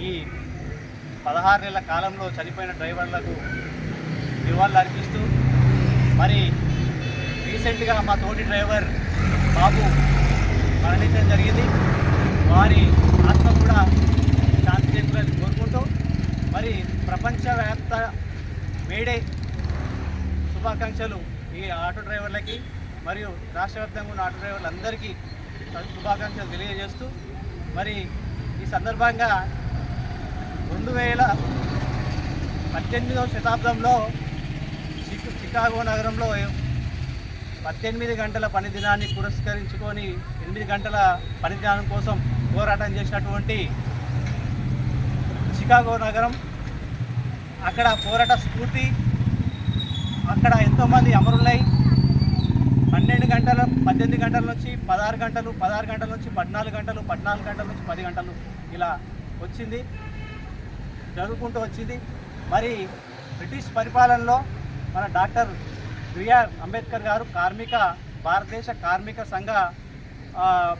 ఈ నెలల కాలంలో చనిపోయిన డ్రైవర్లకు నివాళులు అర్పిస్తూ మరి రీసెంట్గా మా తోటి డ్రైవర్ బాబు మరణించడం జరిగింది. వారి ఆత్మ కూడా శాంతి చేకూరాలని కోరుకుంటూ మరి ప్రపంచవ్యాప్త మేడే శుభాకాంక్షలు ఈ ఆటో డ్రైవర్లకి మరియు రాష్ట్రవ్యాప్తంగా ఉన్న ఆటో డ్రైవర్లందరికీ శుభాకాంక్షలు తెలియజేస్తూ మరి ఈ సందర్భంగా రెండు వేల పద్దెనిమిదవ శతాబ్దంలో చికాగో నగరంలో పద్దెనిమిది గంటల పని దినాన్ని పురస్కరించుకొని ఎనిమిది గంటల పని దినం కోసం పోరాటం చేసినటువంటి చికాగో నగరం. అక్కడ పోరాట స్ఫూర్తి అక్కడ ఎంతోమంది అమరులై పన్నెండు గంటల పద్దెనిమిది గంటల నుంచి పదహారు గంటలు పదహారు గంటల నుంచి పద్నాలుగు గంటలు పద్నాలుగు గంటల నుంచి పది గంటలు ఇలా వచ్చింది. జరుగుకుంటూ వచ్చింది. మరి బ్రిటిష్ పరిపాలనలో మన డాక్టర్ బిఆర్ అంబేద్కర్ గారు కార్మిక భారతదేశ కార్మిక సంఘ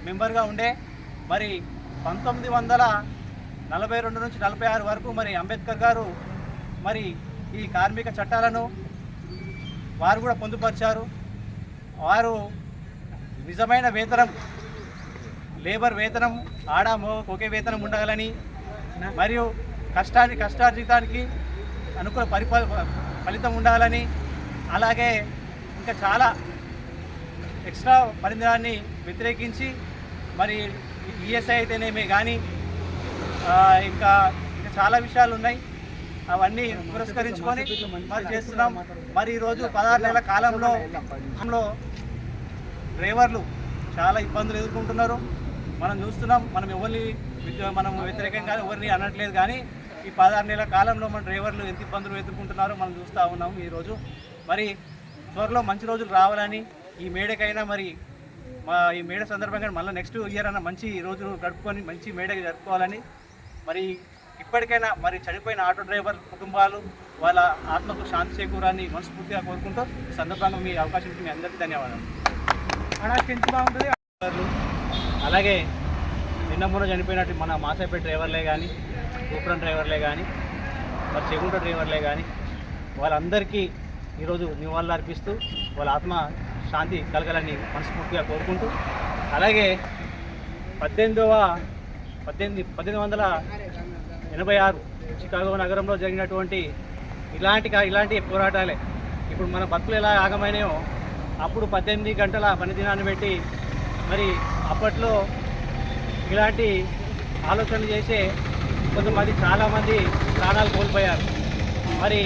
మెంబర్గా ఉండే. మరి పంతొమ్మిది వందల నలభై రెండు నుంచి నలభై ఆరు వరకు మరి అంబేద్కర్ గారు మరి ఈ కార్మిక చట్టాలను వారు కూడా పొందుపరిచారు. వారు నిజమైన వేతనం లేబర్ వేతనం ఆడ ఒకే వేతనం ఉండాలని మరియు కష్టాన్ని కష్టార్జితానికి అనుకూల పరిపాల ఫలితం ఉండాలని అలాగే ఇంకా చాలా ఎక్స్ట్రా పరిణామాన్ని వ్యతిరేకించి మరి ఈఎస్ఐ అయితేనేమి కానీ ఇంకా ఇంకా చాలా విషయాలు ఉన్నాయి. అవన్నీ పురస్కరించుకొని మరి చేస్తున్నాం. మరి ఈరోజు పదహారు నెలల కాలంలో కాలంలో డ్రైవర్లు చాలా ఇబ్బందులు ఎదుర్కొంటున్నారు. మనం చూస్తున్నాం మనం ఎవరిని మనం వ్యతిరేకంగా ఎవరిని అనట్లేదు కానీ ఈ పదహారు నెలల కాలంలో మన డ్రైవర్లు ఎంత ఇబ్బందులు ఎదుర్కొంటున్నారో మనం చూస్తూ ఉన్నాం ఈరోజు. మరి త్వరలో మంచి రోజులు రావాలని ఈ మేడకైనా మరి మా ఈ మేడ సందర్భంగా మళ్ళీ నెక్స్ట్ ఇయర్ అన్న మంచి రోజులు గడుపుకొని మంచి మేడకి జరుపుకోవాలని మరి ఇప్పటికైనా మరి చనిపోయిన ఆటో డ్రైవర్ కుటుంబాలు వాళ్ళ ఆత్మకు శాంతి చేకూరాన్ని మనస్ఫూర్తిగా కోరుకుంటూ సందర్భంగా మీ అవకాశం మీ అందరికీ ధన్యవాదాలు. బాగుంటుంది. అలాగే నిన్న మొన్న చనిపోయినట్టు మన మాసాపేట డ్రైవర్లే కానీ గోపురం డ్రైవర్లే కానీ మరి చెగుంట డ్రైవర్లే కానీ వాళ్ళందరికీ ఈరోజు నివాళులు అర్పిస్తూ వాళ్ళ ఆత్మ శాంతి కలగాలని మనస్ఫూర్తిగా కోరుకుంటూ అలాగే పద్దెనిమిదవ పద్దెనిమిది పద్దెనిమిది వందల ఎనభై ఆరు చికాగో నగరంలో జరిగినటువంటి ఇలాంటి ఇలాంటి పోరాటాలే ఇప్పుడు మన బతుకులు ఎలా ఆగమైనాయో అప్పుడు పద్దెనిమిది గంటల పని దినాన్ని పెట్టి మరి అప్పట్లో ఇలాంటి ఆలోచనలు చేసే కొంతమంది చాలామంది ప్రాణాలు కోల్పోయారు. మరి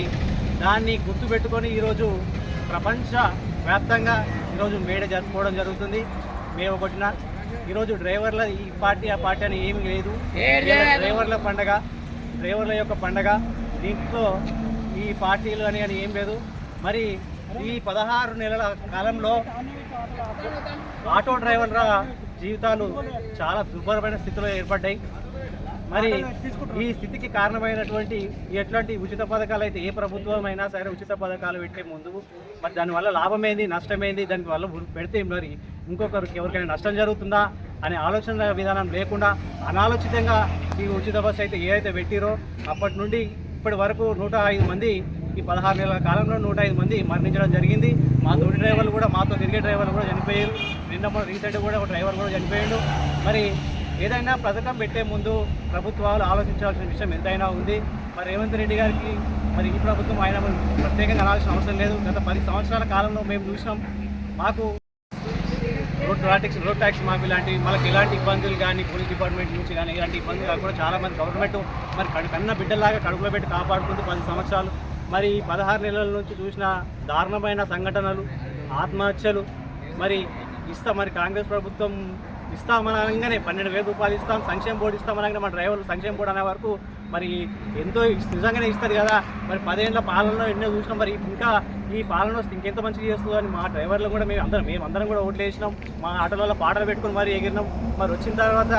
దాన్ని గుర్తుపెట్టుకొని ఈరోజు ప్రపంచ వ్యాప్తంగా ఈరోజు మేడ జరుపుకోవడం జరుగుతుంది. మే ఒకటిన ఈరోజు డ్రైవర్ల ఈ పార్టీ ఆ పార్టీ అని ఏమీ లేదు. డ్రైవర్ల పండగ డ్రైవర్ల యొక్క పండగ. దీంట్లో ఈ పార్టీలు అని అని ఏం లేదు. మరి ఈ పదహారు నెలల కాలంలో ఆటో డ్రైవర్ల జీవితాలు చాలా దుర్భరమైన స్థితిలో ఏర్పడ్డాయి. మరి ఈ స్థితికి కారణమైనటువంటి ఎట్లాంటి ఉచిత పథకాలు అయితే ఏ ప్రభుత్వం అయినా సరే ఉచిత పథకాలు పెట్టే ముందు మరి దానివల్ల లాభమేంది నష్టమేంది దాని వల్ల పెడితే మరి ఇంకొకరికి ఎవరికైనా నష్టం జరుగుతుందా అనే ఆలోచన విధానం లేకుండా అనాలోచితంగా ఈ ఉచిత బస్సు అయితే ఏదైతే పెట్టిరో అప్పటి నుండి ఇప్పటి వరకు నూట ఐదు మంది ఈ పదహారు నెలల కాలంలో నూట ఐదు మంది మరణించడం జరిగింది. మా తోటి డ్రైవర్లు కూడా మాతో తిరిగే డ్రైవర్లు కూడా చనిపోయారు. నిన్న మొన్న రీసెంట్ కూడా ఒక డ్రైవర్ కూడా చనిపోయాడు. మరి ఏదైనా పథకం పెట్టే ముందు ప్రభుత్వాలు ఆలోచించాల్సిన విషయం ఎంతైనా ఉంది. మరి రేవంత్ రెడ్డి గారికి మరి ఈ ప్రభుత్వం ఆయన ప్రత్యేకంగా అనాల్సిన అవసరం లేదు. గత పది సంవత్సరాల కాలంలో మేము చూసినాం. మాకు రోడ్ ట్రాటిక్స్ రోడ్ ట్యాక్స్ మాకు ఇలాంటి మనకి ఎలాంటి ఇబ్బందులు కానీ పోలీస్ డిపార్ట్మెంట్ నుంచి కానీ ఇలాంటి ఇబ్బందులు కాకుండా చాలా మంది గవర్నమెంట్ మరి కన్న బిడ్డలాగా కడుపులో పెట్టి కాపాడుకుంటూ పది సంవత్సరాలు. మరి ఈ పదహారు నెలల నుంచి చూసిన దారుణమైన సంఘటనలు ఆత్మహత్యలు మరి ఇస్తా మరి కాంగ్రెస్ ప్రభుత్వం ఇస్తామనగానే పన్నెండు వేల రూపాయలు ఇస్తాం సంక్షేమ బోర్డు ఇస్తామనగానే మన డ్రైవర్లు సంక్షేమ బోర్డు అనే వరకు మరి ఎంతో నిజంగానే ఇస్తారు కదా. మరి పదేళ్ళ పాలనలో ఎన్నో చూసినాం. మరి ఇంకా ఈ పాలన వస్తే ఇంకెంత మంచిగా చేస్తుందో అని మా డ్రైవర్లు కూడా మేము అందరం మేము అందరం కూడా ఓట్లు వేసినాం. మా ఆటోలలో పాటలు పెట్టుకుని మరి ఎగిరినాం. మరి వచ్చిన తర్వాత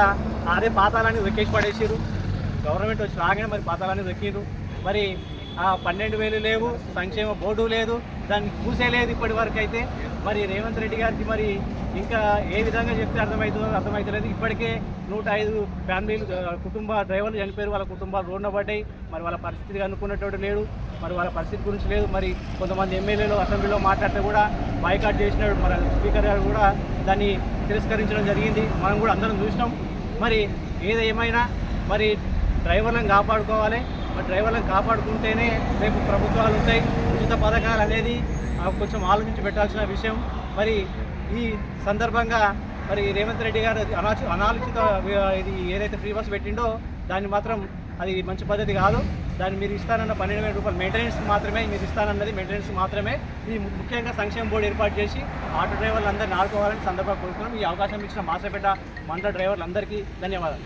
అదే పాతాలని వెక్కేసి పడేసారు గవర్నమెంట్ వచ్చి రాగానే మరి పాతాలని వెక్కిరు మరి ఆ పన్నెండు వేలు లేవు సంక్షేమ బోర్డు లేదు దాన్ని చూసే లేదు ఇప్పటి వరకు అయితే. మరి రేవంత్ రెడ్డి గారికి మరి ఇంకా ఏ విధంగా చెప్తే అర్థమవుతుందో అర్థమవుతలేదు ఇప్పటికే నూట ఐదు ఫ్యామిలీలు కుటుంబ డ్రైవర్లు చనిపోయారు. వాళ్ళ కుటుంబాలు రోడ్న పడ్డాయి. మరి వాళ్ళ పరిస్థితి అనుకున్నటువంటి లేడు. మరి వాళ్ళ పరిస్థితి గురించి లేదు. మరి కొంతమంది ఎమ్మెల్యేలు అసెంబ్లీలో మాట్లాడితే కూడా బాయ్కాట్ చేసినాడు. మన స్పీకర్ గారు కూడా దాన్ని తిరస్కరించడం జరిగింది. మనం కూడా అందరం చూసినాం. మరి ఏది ఏమైనా మరి డ్రైవర్లను కాపాడుకోవాలి. మరి డ్రైవర్లను కాపాడుకుంటేనే రేపు ప్రభుత్వాలు ఉంటాయి. ఉచిత పథకాలు అనేది కొంచెం ఆలోచించి పెట్టాల్సిన విషయం. మరి ఈ సందర్భంగా మరి రేవంత్ రెడ్డి గారు అనా అనాలోచిత ఇది ఏదైతే ఫ్రీ బస్ పెట్టిండో దాన్ని మాత్రం అది మంచి పద్ధతి కాదు. దాన్ని మీరు ఇస్తానన్న పన్నెండు వేల రూపాయలు మెయింటెనెన్స్ మాత్రమే మీరు ఇస్తానన్నది మెయింటెనెన్స్ మాత్రమే. ఇది ముఖ్యంగా సంక్షేమ బోర్డు ఏర్పాటు చేసి ఆటో డ్రైవర్లు అందరినీ ఆడుకోవాలని సందర్భంగా కోరుతున్నాం. ఈ అవకాశం ఇచ్చిన మాసపేట మండల డ్రైవర్లందరికీ ధన్యవాదాలు.